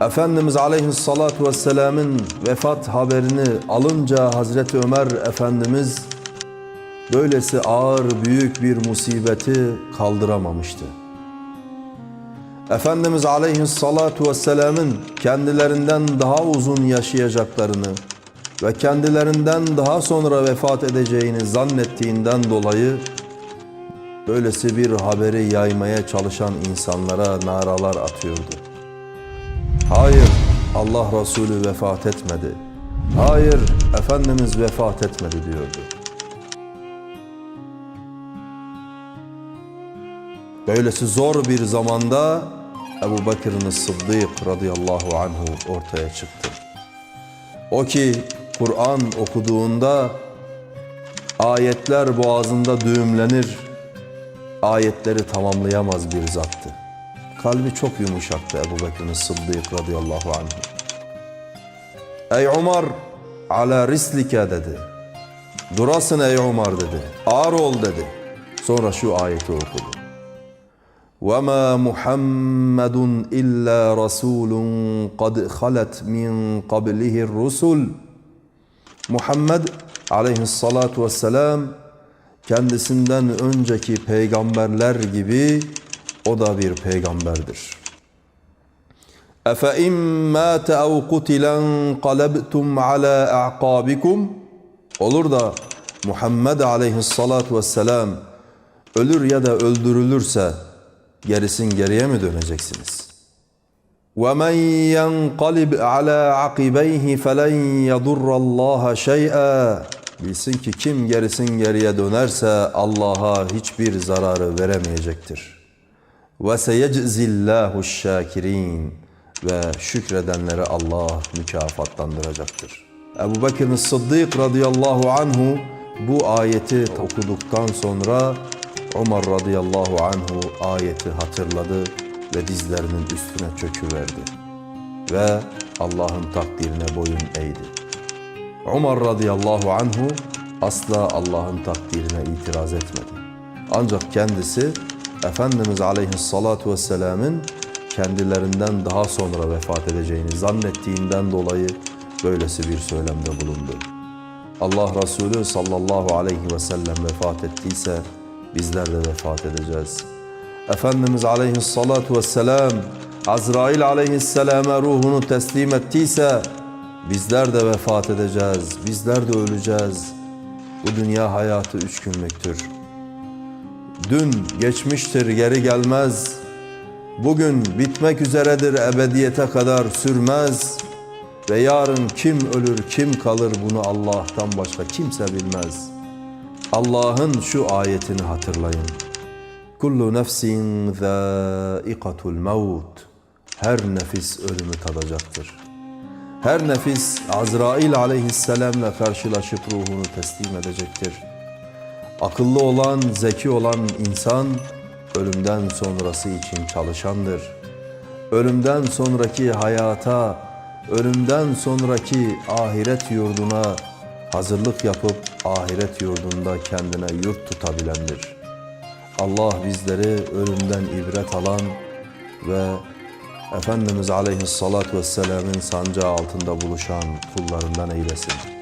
Efendimiz Aleyhisselatü Vesselam'ın vefat haberini alınca Hazreti Ömer Efendimiz böylesi ağır büyük bir musibeti kaldıramamıştı. Efendimiz Aleyhisselatü Vesselam'ın kendilerinden daha uzun yaşayacaklarını ve kendilerinden daha sonra vefat edeceğini zannettiğinden dolayı böylesi bir haberi yaymaya çalışan insanlara naralar atıyordu. Hayır, Allah Resulü vefat etmedi. Hayır, Efendimiz vefat etmedi diyordu. Böylesi zor bir zamanda Ebu Bekir'in Sıddık radıyallahu anhu ortaya çıktı. O ki Kur'an okuduğunda ayetler boğazında düğümlenir, ayetleri tamamlayamaz bir zattı. Kalbi çok yumuşaktı Ebu Bekir'in Sıddık radıyallahu anhu. Ey Umar, ala rislike dedi. Durasın ey Umar dedi. Ağır ol dedi. Sonra şu ayeti okudu. وما محمد الا رسول قد خلت من قبله الرسل Muhammed aleyhissalatu vesselam kendisinden önceki peygamberler gibi o da bir peygamberdir. Efe in mâte ev kutilen qalabtum ala a'qabikum Olur da Muhammed aleyhissalatu vesselam ölür ya da öldürülürse gerisin geriye mi döneceksiniz? وَمَنْ يَنْقَلِبْ عَلَى عَقِبَيْهِ فَلَنْ يَضُرَّ اللّٰهَ شَيْئًا Bilsin ki kim gerisin geriye dönerse Allah'a hiçbir zararı veremeyecektir. Ve seyeczillahu şakirin. Ve şükredenleri Allah mükafatlandıracaktır. Ebu Bekir Sıddık radıyallahu anhu bu ayeti okuduktan sonra Ömer radıyallahu anhu ayeti hatırladı ve dizlerinin üstüne çöküverdi ve Allah'ın takdirine boyun eğdi. Ömer radıyallahu anhu asla Allah'ın takdirine itiraz etmedi. Ancak kendisi Efendimiz aleyhissalatu vesselamın kendilerinden daha sonra vefat edeceğini zannettiğinden dolayı böylesi bir söylemde bulundu. Allah Resulü sallallahu aleyhi ve sellem vefat ettiyse bizler de vefat edeceğiz. Efendimiz aleyhissalatu vesselam Azrail aleyhisselame ruhunu teslim ettiyse bizler de vefat edeceğiz, bizler de öleceğiz. Bu dünya hayatı üç günlüktür. Dün geçmiştir geri gelmez. Bugün bitmek üzeredir ebediyete kadar sürmez. Ve yarın kim ölür kim kalır bunu Allah'tan başka kimse bilmez. Allah'ın şu ayetini hatırlayın. Kullu nefsin zâikatul mevt. Her nefis ölümü tadacaktır. Her nefis Azrail aleyhisselamla karşılaşıp ruhunu teslim edecektir. Akıllı olan, zeki olan insan ölümden sonrası için çalışandır. Ölümden sonraki hayata, ölümden sonraki ahiret yurduna hazırlık yapıp ahiret yurdunda kendine yurt tutabilendir. Allah bizleri ölümden ibret alan ve Efendimiz Aleyhisselatü Vesselam'ın sancağı altında buluşan kullarından eylesin.